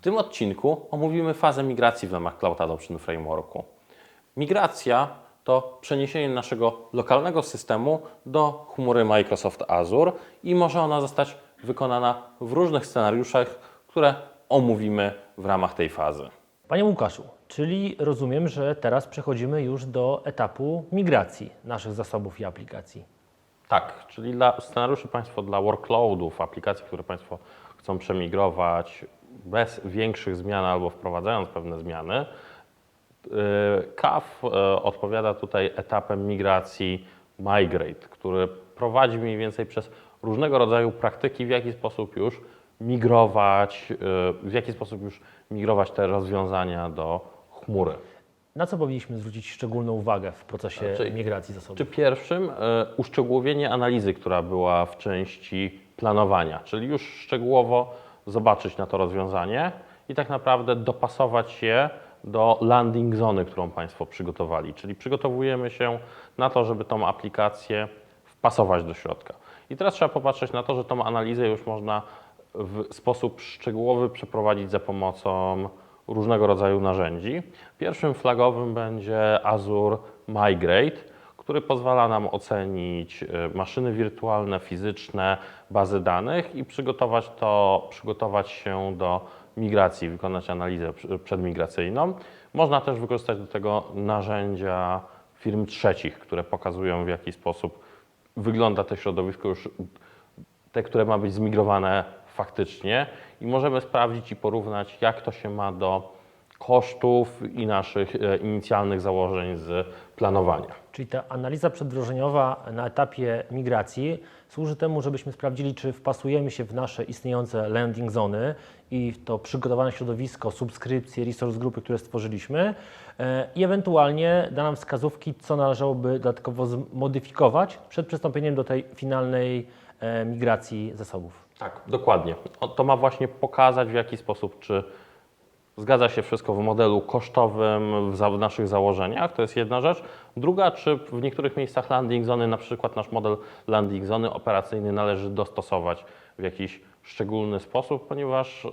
W tym odcinku omówimy fazę migracji w ramach Cloud Adoption Frameworku. Migracja to przeniesienie naszego lokalnego systemu do chmury Microsoft Azure i może ona zostać wykonana w różnych scenariuszach, które omówimy w ramach tej fazy. Panie Łukaszu, czyli rozumiem, że teraz przechodzimy już do etapu migracji naszych zasobów i aplikacji. Tak, czyli dla scenariuszy Państwo dla workloadów, aplikacji, które Państwo chcą przemigrować bez większych zmian albo wprowadzając pewne zmiany, yy, CAF yy, odpowiada tutaj etapem migracji Migrate, który prowadzi mniej więcej przez różnego rodzaju praktyki, w jaki sposób już migrować, yy, w jaki sposób już migrować te rozwiązania do chmury. Na co powinniśmy zwrócić szczególną uwagę w procesie Znaczy, migracji zasobów? Czy pierwszym uszczegółowienie analizy, która była w części planowania, czyli już szczegółowo zobaczyć na to rozwiązanie i tak naprawdę dopasować je do landing zony, którą Państwo przygotowali. Czyli przygotowujemy się na to, żeby tą aplikację wpasować do środka. I teraz trzeba popatrzeć na to, że tą analizę już można w sposób szczegółowy przeprowadzić za pomocą różnego rodzaju narzędzi. Pierwszym flagowym będzie Azure Migrate, który pozwala nam ocenić e, maszyny wirtualne, fizyczne, bazy danych i przygotować, to, przygotować się do migracji, wykonać analizę przedmigracyjną. Można też wykorzystać do tego narzędzia firm trzecich, które pokazują w jaki sposób wygląda to środowisko już te, które ma być zmigrowane faktycznie i możemy sprawdzić i porównać, jak to się ma do kosztów i naszych e, inicjalnych założeń z planowania. Czyli ta analiza przedwdrożeniowa na etapie migracji służy temu, żebyśmy sprawdzili, czy wpasujemy się w nasze istniejące landing zony i w to przygotowane środowisko, subskrypcje, resource grupy, które stworzyliśmy e, i ewentualnie da nam wskazówki, co należałoby dodatkowo zmodyfikować przed przystąpieniem do tej finalnej e, migracji zasobów. Tak, dokładnie. To ma właśnie pokazać, w jaki sposób, czy zgadza się wszystko w modelu kosztowym, w, za, w naszych założeniach, to jest jedna rzecz. Druga, czy w niektórych miejscach landing zony, na przykład nasz model landing zony operacyjny należy dostosować w jakiś szczególny sposób, ponieważ e,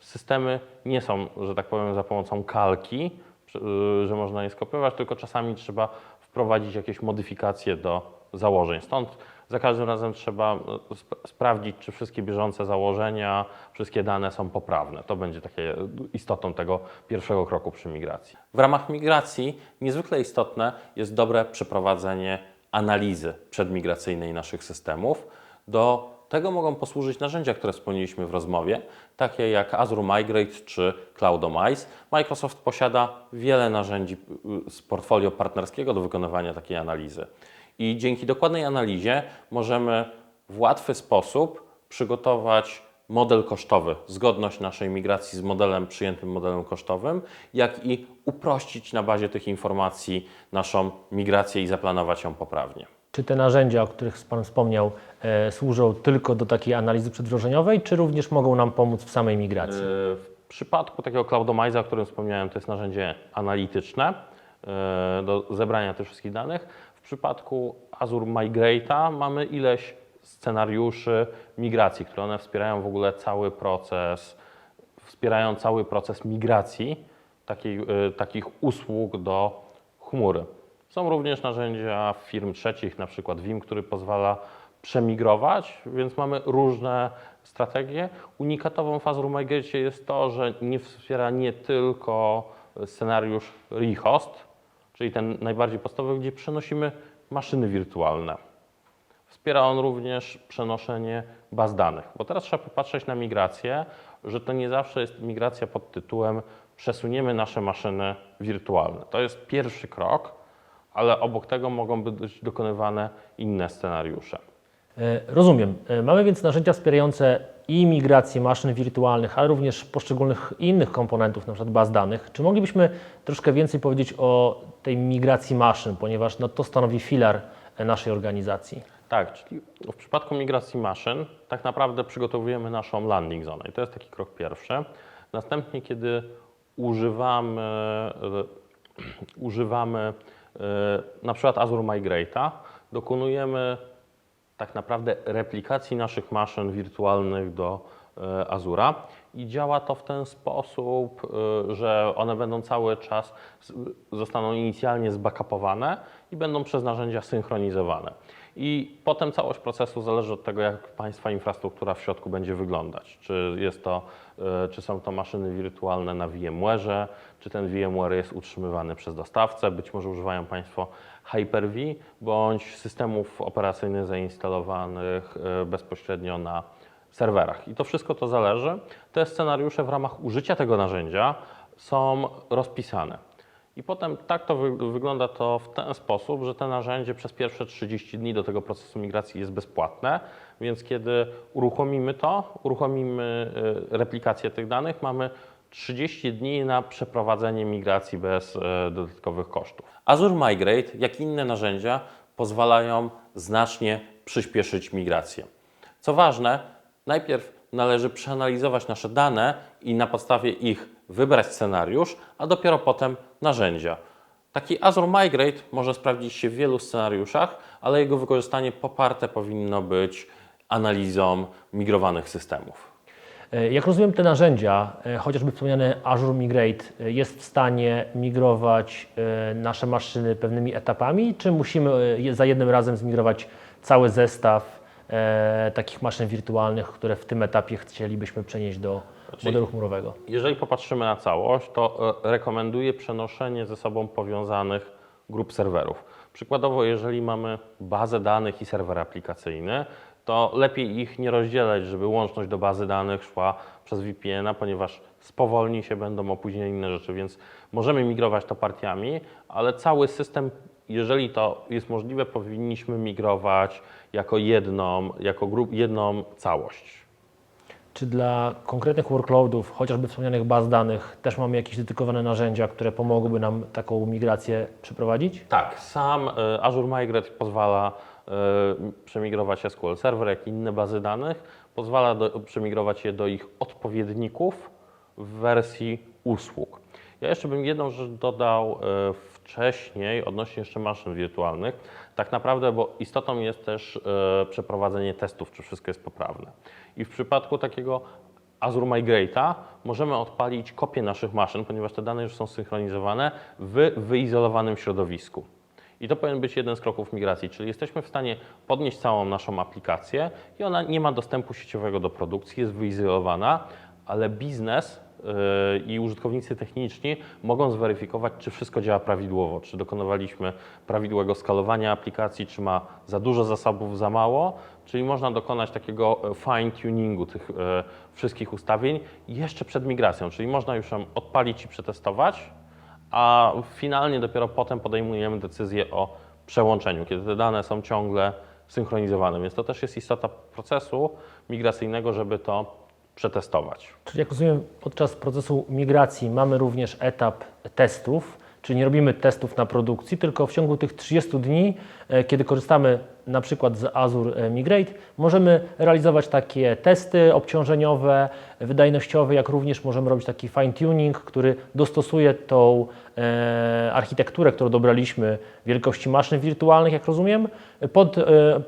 systemy nie są, że tak powiem, za pomocą kalki, e, że można je skopiować, tylko czasami trzeba wprowadzić jakieś modyfikacje do założeń. Stąd za każdym razem trzeba e, sp- sprawdzić, czy wszystkie bieżące założenia, wszystkie dane są poprawne. To będzie takie istotą tego pierwszego kroku przy migracji. W ramach migracji niezwykle istotne jest dobre przeprowadzenie analizy przedmigracyjnej naszych systemów. Do tego mogą posłużyć narzędzia, które wspomnieliśmy w rozmowie, takie jak Azure Migrate czy Cloudomize. Microsoft posiada wiele narzędzi y, z portfolio partnerskiego do wykonywania takiej analizy. I dzięki dokładnej analizie możemy w łatwy sposób przygotować model kosztowy, zgodność naszej migracji z modelem przyjętym modelem kosztowym, jak i uprościć na bazie tych informacji naszą migrację i zaplanować ją poprawnie. Czy te narzędzia, o których Pan wspomniał, e, służą tylko do takiej analizy przedwdrożeniowej, czy również mogą nam pomóc w samej migracji? W przypadku takiego Cloudomize'a, o którym wspomniałem, to jest narzędzie analityczne e, do zebrania tych wszystkich danych. Przypadku Azure Migrate'a mamy ileś scenariuszy migracji, które one wspierają w ogóle cały proces, wspierają cały proces migracji e, takich usług do chmury. Są również narzędzia firm trzecich, na przykład Vim, który pozwala przemigrować, więc mamy różne strategie. Unikatową w Azure Migrate jest to, że nie wspiera nie tylko scenariusz rehost, czyli ten najbardziej podstawowy, gdzie przenosimy maszyny wirtualne. Wspiera on również przenoszenie baz danych, bo teraz trzeba popatrzeć na migrację, że to nie zawsze jest migracja pod tytułem przesuniemy nasze maszyny wirtualne. To jest pierwszy krok, ale obok tego mogą być dokonywane inne scenariusze. E, Rozumiem. E, Mamy więc narzędzia wspierające i migrację maszyn wirtualnych, ale również poszczególnych innych komponentów, np. baz danych. Czy moglibyśmy troszkę więcej powiedzieć o tej migracji maszyn, ponieważ no, to stanowi filar e, naszej organizacji? Tak, czyli w przypadku migracji maszyn tak naprawdę przygotowujemy naszą landing zone i to jest taki krok pierwszy. Następnie, kiedy używamy, e, używamy e, na przykład Azure Migrate'a, dokonujemy tak naprawdę replikacji naszych maszyn wirtualnych do e, Azura i działa to w ten sposób, y, że one będą cały czas, zostaną inicjalnie zbackupowane i będą przez narzędzia synchronizowane. I potem całość procesu zależy od tego, jak Państwa infrastruktura w środku będzie wyglądać. Czy, jest to, y, czy są to maszyny wirtualne na VMware'ze, czy ten VMware jest utrzymywany przez dostawcę, być może używają Państwo Hyper-V bądź systemów operacyjnych zainstalowanych y, bezpośrednio na serwerach. I to wszystko to zależy. Te scenariusze w ramach użycia tego narzędzia są rozpisane. I potem tak to wy wygląda to w ten sposób, że to narzędzie przez pierwsze 30 dni do tego procesu migracji jest bezpłatne, więc kiedy uruchomimy to, uruchomimy y, replikację tych danych, mamy 30 dni na przeprowadzenie migracji bez y, dodatkowych kosztów. Azure Migrate, jak i inne narzędzia, pozwalają znacznie przyspieszyć migrację. Co ważne, najpierw należy przeanalizować nasze dane i na podstawie ich wybrać scenariusz, a dopiero potem narzędzia. Taki Azure Migrate może sprawdzić się w wielu scenariuszach, ale jego wykorzystanie poparte powinno być analizą migrowanych systemów. E, Jak rozumiem, te narzędzia, e, chociażby wspomniane Azure Migrate, e, jest w stanie migrować nasze maszyny pewnymi etapami, czy musimy za jednym razem zmigrować cały zestaw takich maszyn wirtualnych, które w tym etapie chcielibyśmy przenieść do modelu chmurowego? Jeżeli popatrzymy na całość, to rekomenduję przenoszenie ze sobą powiązanych grup serwerów. Przykładowo, jeżeli mamy bazę danych i serwer aplikacyjny, to lepiej ich nie rozdzielać, żeby łączność do bazy danych szła przez VPN-a, ponieważ spowolni się, będą opóźnienia inne rzeczy, więc możemy migrować to partiami, ale cały system, jeżeli to jest możliwe, powinniśmy migrować jako jedną, jako grup, jedną całość. Czy dla konkretnych workloadów, chociażby wspomnianych baz danych, też mamy jakieś dedykowane narzędzia, które pomogłyby nam taką migrację przeprowadzić? Tak, sam e, Azure Migrate pozwala przemigrować SQL Server, jak i inne bazy danych. Pozwala do, przemigrować je do ich odpowiedników w wersji usług. Ja jeszcze bym jedną rzecz dodał e, wcześniej odnośnie jeszcze maszyn wirtualnych. Tak naprawdę, bo istotą jest też e, przeprowadzenie testów, czy wszystko jest poprawne. I w przypadku takiego Azure Migrate'a możemy odpalić kopię naszych maszyn, ponieważ te dane już są synchronizowane w wyizolowanym środowisku. I to powinien być jeden z kroków migracji, czyli jesteśmy w stanie podnieść całą naszą aplikację i ona nie ma dostępu sieciowego do produkcji, jest wyizolowana, ale biznes yy, i użytkownicy techniczni mogą zweryfikować, czy wszystko działa prawidłowo, czy dokonywaliśmy prawidłowego skalowania aplikacji, czy ma za dużo zasobów, za mało, czyli można dokonać takiego e, fine-tuningu tych e, wszystkich ustawień jeszcze przed migracją, czyli można już ją odpalić i przetestować, a finalnie dopiero potem podejmujemy decyzję o przełączeniu, kiedy te dane są ciągle synchronizowane. Więc to też jest istota procesu migracyjnego, żeby to przetestować. Czyli jak rozumiem, podczas procesu migracji mamy również etap testów, czyli nie robimy testów na produkcji, tylko w ciągu tych 30 dni, e, kiedy korzystamy na przykład z Azure e, Migrate, możemy realizować takie testy obciążeniowe, wydajnościowe, jak również możemy robić taki fine-tuning, który dostosuje tą e, architekturę, którą dobraliśmy wielkości maszyn wirtualnych, jak rozumiem, pod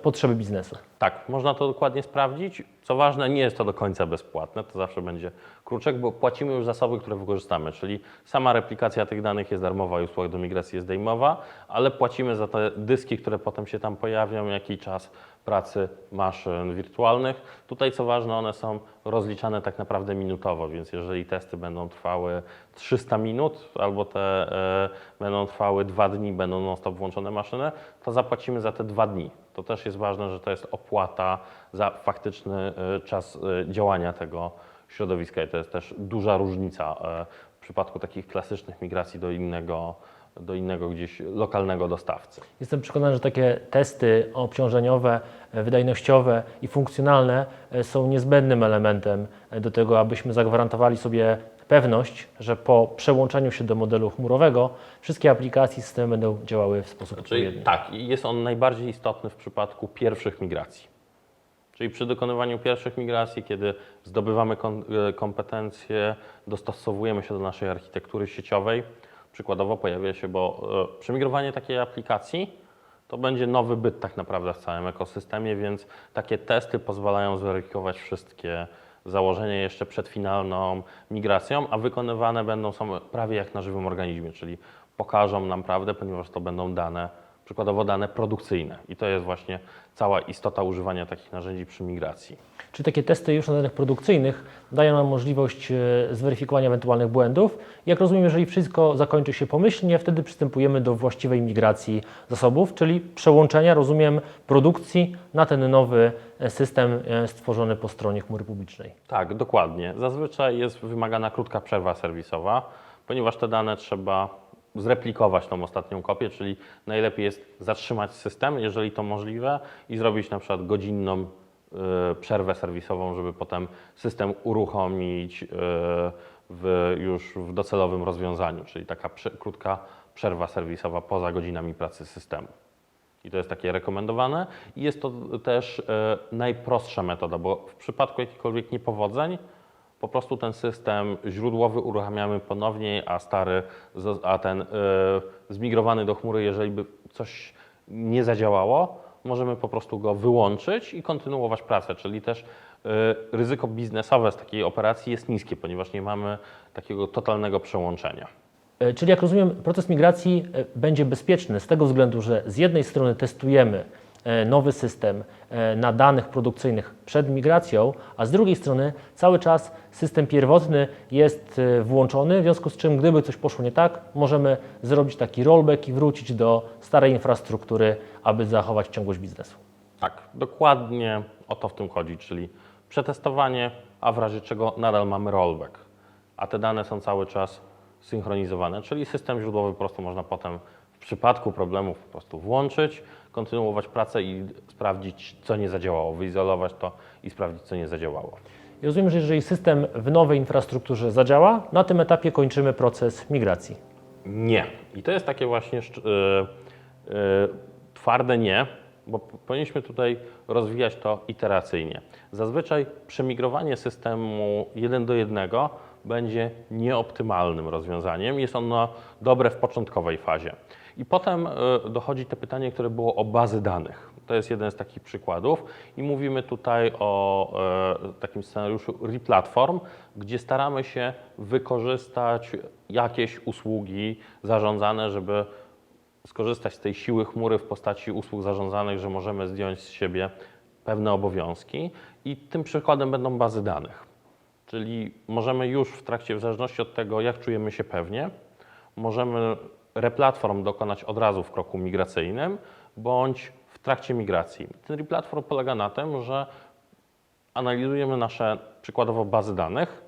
potrzeby biznesu. Tak, można to dokładnie sprawdzić. Co ważne, nie jest to do końca bezpłatne, to zawsze będzie kruczek, bo płacimy już zasoby, które wykorzystamy, czyli sama replikacja tych danych jest darmowa i usługa do migracji jest darmowa, ale płacimy za te dyski, które potem się tam pojawią, jak i czas pracy maszyn wirtualnych. Tutaj co ważne, one są rozliczane tak naprawdę minutowo, więc jeżeli testy będą trwały 300 minut albo te e, będą trwały 2 dni, będą non-stop włączone maszyny, to zapłacimy za te 2 dni. To też jest ważne, że to jest opłata za faktyczny e, czas e, działania tego środowiska i to jest też duża różnica e, w przypadku takich klasycznych migracji do innego, do innego gdzieś lokalnego dostawcy. Jestem przekonany, że takie testy obciążeniowe, wydajnościowe i funkcjonalne są niezbędnym elementem do tego, abyśmy zagwarantowali sobie pewność, że po przełączeniu się do modelu chmurowego wszystkie aplikacje i systemy będą działały w sposób Czyli odpowiedni. tak, i jest on najbardziej istotny w przypadku pierwszych migracji. Czyli przy dokonywaniu pierwszych migracji, kiedy zdobywamy e, kompetencje, dostosowujemy się do naszej architektury sieciowej. Przykładowo pojawia się, bo e, przemigrowanie takiej aplikacji to będzie nowy byt tak naprawdę w całym ekosystemie, więc takie testy pozwalają zweryfikować wszystkie założenie jeszcze przed finalną migracją, a wykonywane będą są prawie jak na żywym organizmie, czyli pokażą nam prawdę, ponieważ to będą dane, przykładowo dane produkcyjne. I to jest właśnie cała istota używania takich narzędzi przy migracji. Czy takie testy już na danych produkcyjnych dają nam możliwość e, zweryfikowania ewentualnych błędów? Jak rozumiem, jeżeli wszystko zakończy się pomyślnie, wtedy przystępujemy do właściwej migracji zasobów, czyli przełączenia, rozumiem, produkcji na ten nowy e, system e, stworzony po stronie chmury publicznej. Tak, dokładnie. Zazwyczaj jest wymagana krótka przerwa serwisowa, ponieważ te dane trzeba zreplikować tą ostatnią kopię, czyli najlepiej jest zatrzymać system, jeżeli to możliwe, i zrobić na przykład godzinną y, przerwę serwisową, żeby potem system uruchomić y, w, już w docelowym rozwiązaniu, czyli taka krótka przerwa serwisowa poza godzinami pracy systemu. I to jest takie rekomendowane. I jest to też e, najprostsza metoda, bo w przypadku jakichkolwiek niepowodzeń, po prostu ten system źródłowy uruchamiamy ponownie, a stary, a ten e, zmigrowany do chmury, jeżeli by coś nie zadziałało, możemy po prostu go wyłączyć i kontynuować pracę. Czyli też e, ryzyko biznesowe z takiej operacji jest niskie, ponieważ nie mamy takiego totalnego przełączenia. E, Czyli jak rozumiem, proces migracji będzie bezpieczny z tego względu, że z jednej strony testujemy nowy system e, na danych produkcyjnych przed migracją, a z drugiej strony cały czas system pierwotny jest e, włączony, w związku z czym gdyby coś poszło nie tak, możemy zrobić taki rollback i wrócić do starej infrastruktury, aby zachować ciągłość biznesu. Tak, dokładnie o to w tym chodzi, czyli przetestowanie, a w razie czego nadal mamy rollback, a te dane są cały czas synchronizowane, czyli system źródłowy po prostu można potem w przypadku problemów po prostu włączyć, kontynuować pracę i sprawdzić, co nie zadziałało, wyizolować to i sprawdzić, co nie zadziałało. I rozumiem, że jeżeli system w nowej infrastrukturze zadziała, na tym etapie kończymy proces migracji. Nie. I to jest takie właśnie szcz- y, y, twarde nie, bo powinniśmy tutaj rozwijać to iteracyjnie. Zazwyczaj przemigrowanie systemu jeden do jednego będzie nieoptymalnym rozwiązaniem. Jest ono dobre w początkowej fazie. I potem y, dochodzi to pytanie, które było o bazy danych. To jest jeden z takich przykładów i mówimy tutaj o e, takim scenariuszu replatform, gdzie staramy się wykorzystać jakieś usługi zarządzane, żeby skorzystać z tej siły chmury w postaci usług zarządzanych, że możemy zdjąć z siebie pewne obowiązki i tym przykładem będą bazy danych. Czyli możemy już w trakcie, w zależności od tego, jak czujemy się pewnie, możemy replatform dokonać od razu w kroku migracyjnym bądź w trakcie migracji. Ten replatform polega na tym, że analizujemy nasze przykładowo bazy danych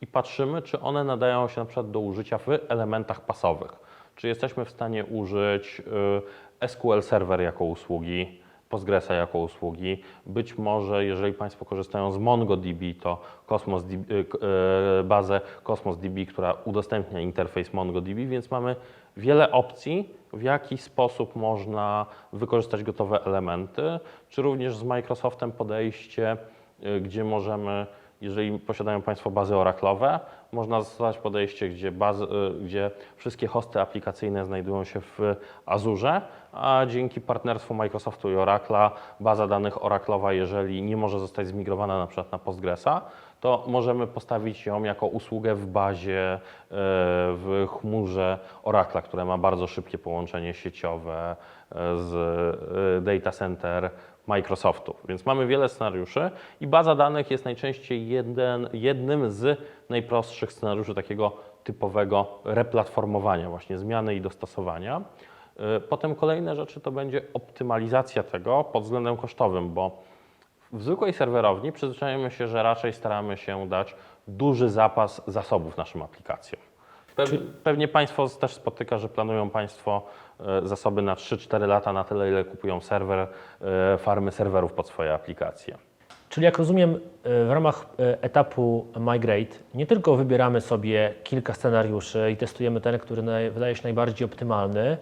i patrzymy, czy one nadają się na przykład do użycia w elementach pasowych. Czy jesteśmy w stanie użyć y, SQL Server jako usługi, Postgresa jako usługi. Być może, jeżeli Państwo korzystają z MongoDB, to Cosmos DB, k- y, bazę Cosmos DB, która udostępnia interfejs MongoDB, więc mamy wiele opcji, w jaki sposób można wykorzystać gotowe elementy, czy również z Microsoftem podejście, y, gdzie możemy, jeżeli posiadają Państwo bazy oraclowe, można zastosować podejście, gdzie, bazy, y, gdzie wszystkie hosty aplikacyjne znajdują się w Azurze, a dzięki partnerstwu Microsoftu i Oracla baza danych oraclowa, jeżeli nie może zostać zmigrowana na przykład na Postgresa, to możemy postawić ją jako usługę w bazie, y, w chmurze Oracla, które ma bardzo szybkie połączenie sieciowe y, z data center Microsoftu. Więc mamy wiele scenariuszy i baza danych jest najczęściej jeden, jednym z najprostszych scenariuszy takiego typowego replatformowania, właśnie zmiany i dostosowania. Y, Potem kolejne rzeczy to będzie optymalizacja tego pod względem kosztowym, bo w zwykłej serwerowni przyzwyczajamy się, że raczej staramy się dać duży zapas zasobów naszym aplikacjom. Pew, Pewnie Państwo też spotyka, że planują Państwo e, zasoby na 3-4 lata, na tyle, ile kupują serwer, e, farmy serwerów pod swoje aplikacje. Czyli jak rozumiem, e, w ramach etapu Migrate nie tylko wybieramy sobie kilka scenariuszy i testujemy ten, który wydaje się najbardziej optymalny,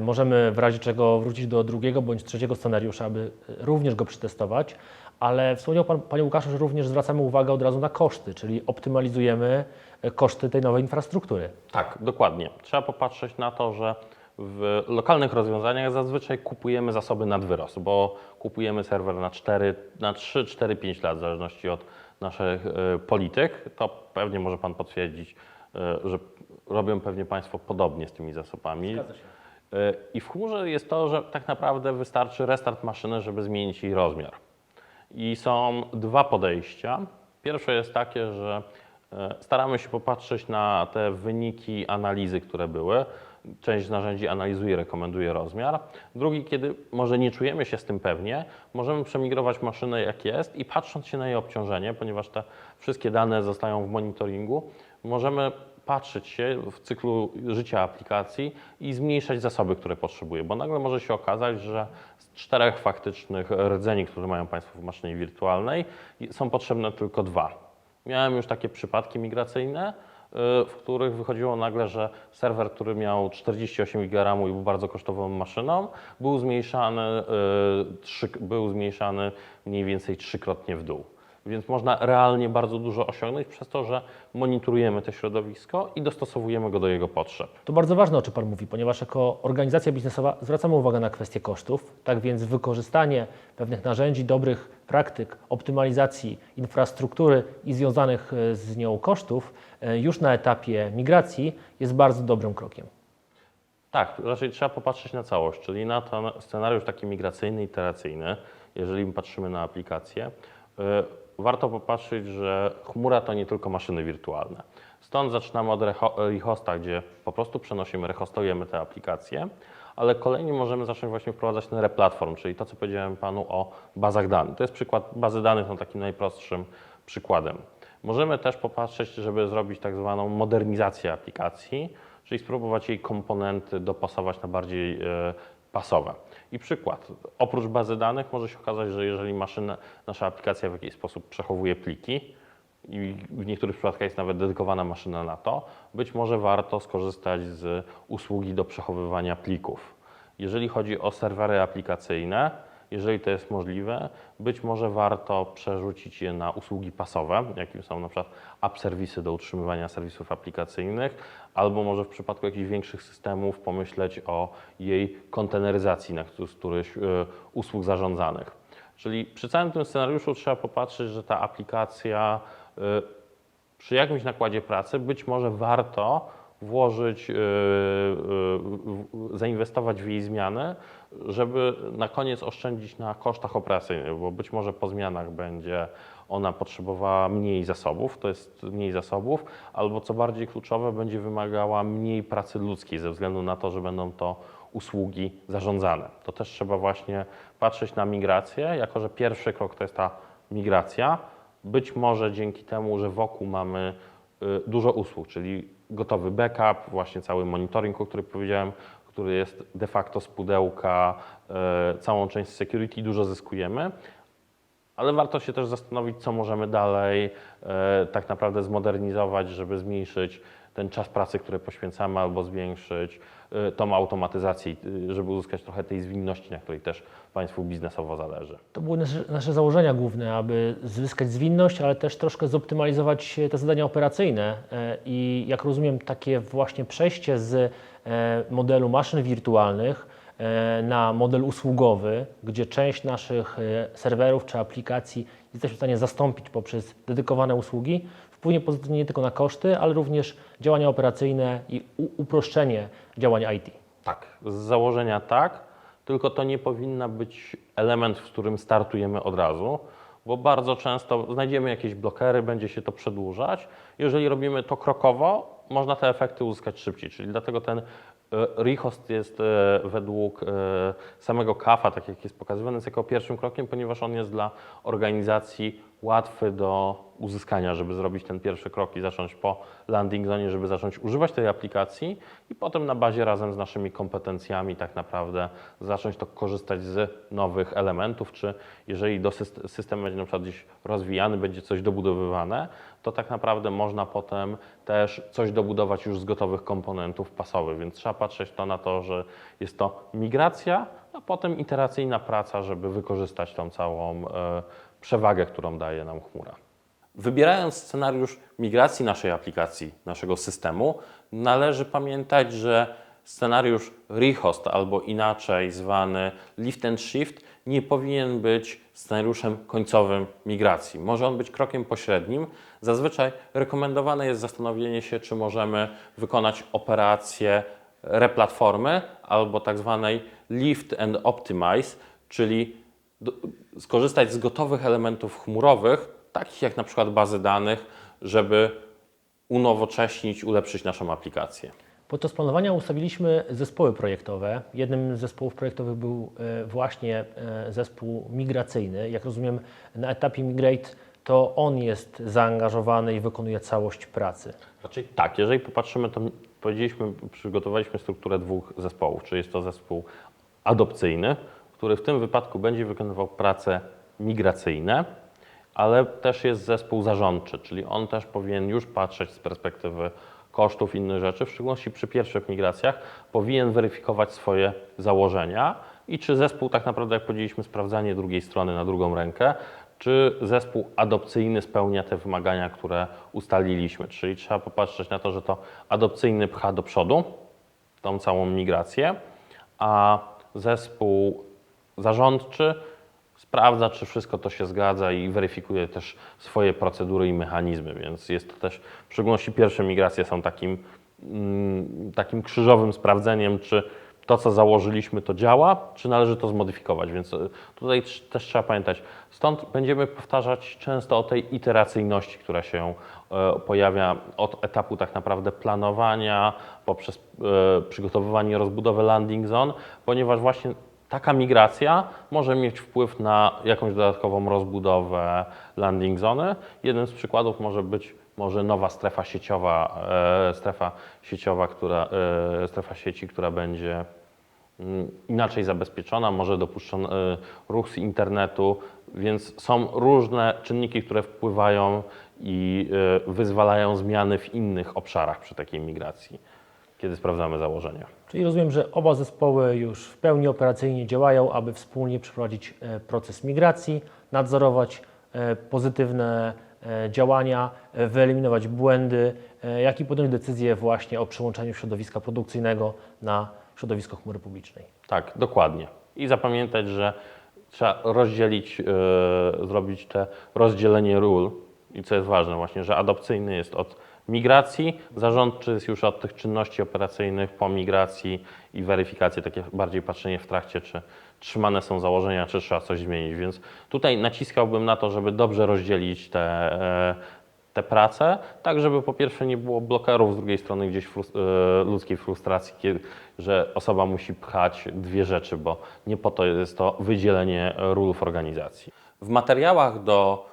możemy w razie czego wrócić do drugiego bądź trzeciego scenariusza, aby również go przetestować, ale wspomniał Pan, Panie Łukaszu, że również zwracamy uwagę od razu na koszty, czyli optymalizujemy e, koszty tej nowej infrastruktury. Tak, dokładnie. Trzeba popatrzeć na to, że w lokalnych rozwiązaniach zazwyczaj kupujemy zasoby nad wyrost, bo kupujemy serwer na, 4, na 3, 4, 5 lat, w zależności od naszych e, polityk, to pewnie może Pan potwierdzić, e, że robią pewnie Państwo podobnie z tymi zasobami. Zgadza się. I w chmurze jest to, że tak naprawdę wystarczy restart maszyny, żeby zmienić jej rozmiar. I są dwa podejścia. Pierwsze jest takie, że e, staramy się popatrzeć na te wyniki analizy, które były. Część narzędzi analizuje, rekomenduje rozmiar. Drugi, kiedy może nie czujemy się z tym pewnie, możemy przemigrować maszynę jak jest i patrząc się na jej obciążenie, ponieważ te wszystkie dane zostają w monitoringu, możemy patrzeć się w cyklu życia aplikacji i zmniejszać zasoby, które potrzebuje, bo nagle może się okazać, że z czterech faktycznych rdzeni, które mają Państwo w maszynie wirtualnej, są potrzebne tylko dwa. Miałem już takie przypadki migracyjne, y, w których wychodziło nagle, że serwer, który miał 48 GB i był bardzo kosztową maszyną, był zmniejszany, y, był zmniejszany mniej więcej trzykrotnie w dół. Więc można realnie bardzo dużo osiągnąć przez to, że monitorujemy to środowisko i dostosowujemy go do jego potrzeb. To bardzo ważne, o czym Pan mówi, ponieważ jako organizacja biznesowa zwracamy uwagę na kwestie kosztów. Tak więc wykorzystanie pewnych narzędzi, dobrych praktyk, optymalizacji infrastruktury i związanych e, z nią kosztów e, już na etapie migracji jest bardzo dobrym krokiem. Tak, raczej trzeba popatrzeć na całość, czyli na ten scenariusz taki migracyjny, iteracyjny, jeżeli patrzymy na aplikację. Warto popatrzeć, że chmura to nie tylko maszyny wirtualne. Stąd zaczynamy od reho- rehosta, gdzie po prostu przenosimy, rehostujemy te aplikacje, ale kolejnie możemy zacząć właśnie wprowadzać ten replatform, czyli to, co powiedziałem Panu o bazach danych. To jest przykład, bazy danych są takim najprostszym przykładem. Możemy też popatrzeć, żeby zrobić tak zwaną modernizację aplikacji, czyli spróbować jej komponenty dopasować na bardziej e, pasowe. I przykład, oprócz bazy danych może się okazać, że jeżeli maszyna, nasza aplikacja w jakiś sposób przechowuje pliki i w niektórych przypadkach jest nawet dedykowana maszyna na to, być może warto skorzystać z usługi do przechowywania plików. Jeżeli chodzi o serwery aplikacyjne, jeżeli to jest możliwe, być może warto przerzucić je na usługi pasowe, jakim są na przykład app serwisy do utrzymywania serwisów aplikacyjnych, albo może w przypadku jakichś większych systemów pomyśleć o jej konteneryzacji na któ- z którychś e, usług zarządzanych. Czyli przy całym tym scenariuszu trzeba popatrzeć, że ta aplikacja e, przy jakimś nakładzie pracy być może warto włożyć, yy, yy, zainwestować w jej zmiany, żeby na koniec oszczędzić na kosztach operacyjnych, bo być może po zmianach będzie ona potrzebowała mniej zasobów, to jest mniej zasobów, albo co bardziej kluczowe, będzie wymagała mniej pracy ludzkiej ze względu na to, że będą to usługi zarządzane. To też trzeba właśnie patrzeć na migrację, jako że pierwszy krok to jest ta migracja. Być może dzięki temu, że wokół mamy dużo usług, czyli gotowy backup, właśnie cały monitoring, o którym powiedziałem, który jest de facto z pudełka, y, całą część security, dużo zyskujemy. Ale warto się też zastanowić, co możemy dalej e, tak naprawdę zmodernizować, żeby zmniejszyć ten czas pracy, który poświęcamy, albo zwiększyć tą automatyzację, e, żeby uzyskać trochę tej zwinności, na której też Państwu biznesowo zależy. To były nasze, nasze założenia główne, aby zyskać zwinność, ale też troszkę zoptymalizować te zadania operacyjne. E, I jak rozumiem, takie właśnie przejście z e, modelu maszyn wirtualnych e, na model usługowy, gdzie część naszych serwerów czy aplikacji jesteśmy w stanie zastąpić poprzez dedykowane usługi, wpłynie pozytywnie nie tylko na koszty, ale również działania operacyjne i uproszczenie działań IT. Tak, z założenia tak, tylko to nie powinna być element, w którym startujemy od razu, bo bardzo często znajdziemy jakieś blokery, będzie się to przedłużać. Jeżeli robimy to krokowo, można te efekty uzyskać szybciej, czyli dlatego ten e, rehost jest e, według e, samego KAFA, tak jak jest pokazywany, jest jako pierwszym krokiem, ponieważ on jest dla organizacji łatwy do uzyskania, żeby zrobić ten pierwszy krok i zacząć po landing zone, żeby zacząć używać tej aplikacji i potem na bazie razem z naszymi kompetencjami tak naprawdę zacząć to korzystać z nowych elementów, czy jeżeli do syst- system będzie na przykład gdzieś rozwijany, będzie coś dobudowywane, to tak naprawdę można potem też coś dobudować już z gotowych komponentów pasowych, więc trzeba patrzeć to na to, że jest to migracja, a potem iteracyjna praca, żeby wykorzystać tą całą e, przewagę, którą daje nam chmura. Wybierając scenariusz migracji naszej aplikacji, naszego systemu, należy pamiętać, że scenariusz rehost albo inaczej zwany lift and shift nie powinien być scenariuszem końcowym migracji. Może on być krokiem pośrednim. Zazwyczaj rekomendowane jest zastanowienie się, czy możemy wykonać operację replatformy albo tak zwanej lift and optimize, czyli skorzystać z gotowych elementów chmurowych, takich jak na przykład bazy danych, żeby unowocześnić, ulepszyć naszą aplikację. Podczas planowania ustawiliśmy zespoły projektowe. Jednym z zespołów projektowych był e, właśnie e, zespół migracyjny. Jak rozumiem, na etapie Migrate to on jest zaangażowany i wykonuje całość pracy. Raczej tak, jeżeli popatrzymy, to powiedzieliśmy, przygotowaliśmy strukturę dwóch zespołów, czyli jest to zespół adopcyjny, który w tym wypadku będzie wykonywał prace migracyjne, ale też jest zespół zarządczy, czyli on też powinien już patrzeć z perspektywy kosztów innych rzeczy, w szczególności przy pierwszych migracjach, powinien weryfikować swoje założenia i czy zespół tak naprawdę, jak powiedzieliśmy, sprawdzanie drugiej strony na drugą rękę, czy zespół adopcyjny spełnia te wymagania, które ustaliliśmy. Czyli trzeba popatrzeć na to, że to adopcyjny pcha do przodu tą całą migrację, a zespół zarządczy sprawdza, czy wszystko to się zgadza i weryfikuje też swoje procedury i mechanizmy, więc jest to też, w szczególności pierwsze migracje są takim, mm, takim krzyżowym sprawdzeniem, czy to, co założyliśmy, to działa, czy należy to zmodyfikować, więc e, tutaj też trzeba pamiętać. Stąd będziemy powtarzać często o tej iteracyjności, która się e, pojawia od etapu tak naprawdę planowania, poprzez e, przygotowywanie i rozbudowę landing zone, ponieważ właśnie taka migracja może mieć wpływ na jakąś dodatkową rozbudowę landing zony. Jednym z przykładów może być może nowa strefa sieciowa, e, strefa sieciowa, która, e, strefa sieci, która będzie mm, inaczej zabezpieczona, może dopuszczony e, ruch z internetu, więc są różne czynniki, które wpływają i wyzwalają zmiany w innych obszarach przy takiej migracji, kiedy sprawdzamy założenia. Czyli rozumiem, że oba zespoły już w pełni operacyjnie działają, aby wspólnie przeprowadzić e, proces migracji, nadzorować e, pozytywne e, działania, wyeliminować błędy, jak i podjąć decyzję właśnie o przyłączeniu środowiska produkcyjnego na środowisko chmury publicznej. Tak, dokładnie. I zapamiętać, że trzeba rozdzielić, zrobić te rozdzielenie ról i co jest ważne właśnie, że adopcyjny jest od migracji, zarządczy jest już od tych czynności operacyjnych po migracji i weryfikacji, takie bardziej patrzenie w trakcie, czy trzymane są założenia, czy trzeba coś zmienić. Więc tutaj naciskałbym na to, żeby dobrze rozdzielić te, e, te prace, tak żeby po pierwsze nie było blokerów z drugiej strony gdzieś frus- e, ludzkiej frustracji, że osoba musi pchać dwie rzeczy, bo nie po to jest to wydzielenie ról w organizacji. W materiałach do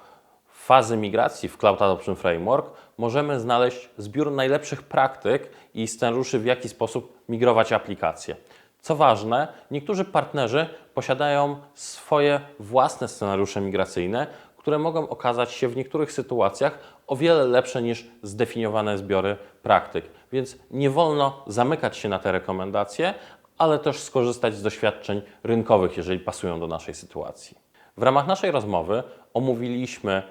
fazy migracji w Cloud Adoption Framework możemy znaleźć zbiór najlepszych praktyk i scenariuszy, w jaki sposób migrować aplikacje. Co ważne, niektórzy partnerzy posiadają swoje własne scenariusze migracyjne, które mogą okazać się w niektórych sytuacjach o wiele lepsze niż zdefiniowane zbiory praktyk. Więc nie wolno zamykać się na te rekomendacje, ale też skorzystać z doświadczeń rynkowych, jeżeli pasują do naszej sytuacji. W ramach naszej rozmowy omówiliśmy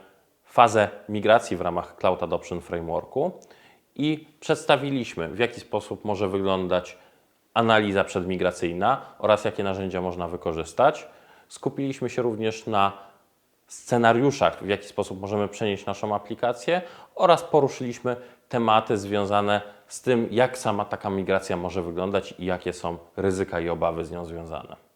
fazę migracji w ramach Cloud Adoption Frameworku i przedstawiliśmy, w jaki sposób może wyglądać analiza przedmigracyjna oraz jakie narzędzia można wykorzystać. Skupiliśmy się również na scenariuszach, w jaki sposób możemy przenieść naszą aplikację oraz poruszyliśmy tematy związane z tym, jak sama taka migracja może wyglądać i jakie są ryzyka i obawy z nią związane.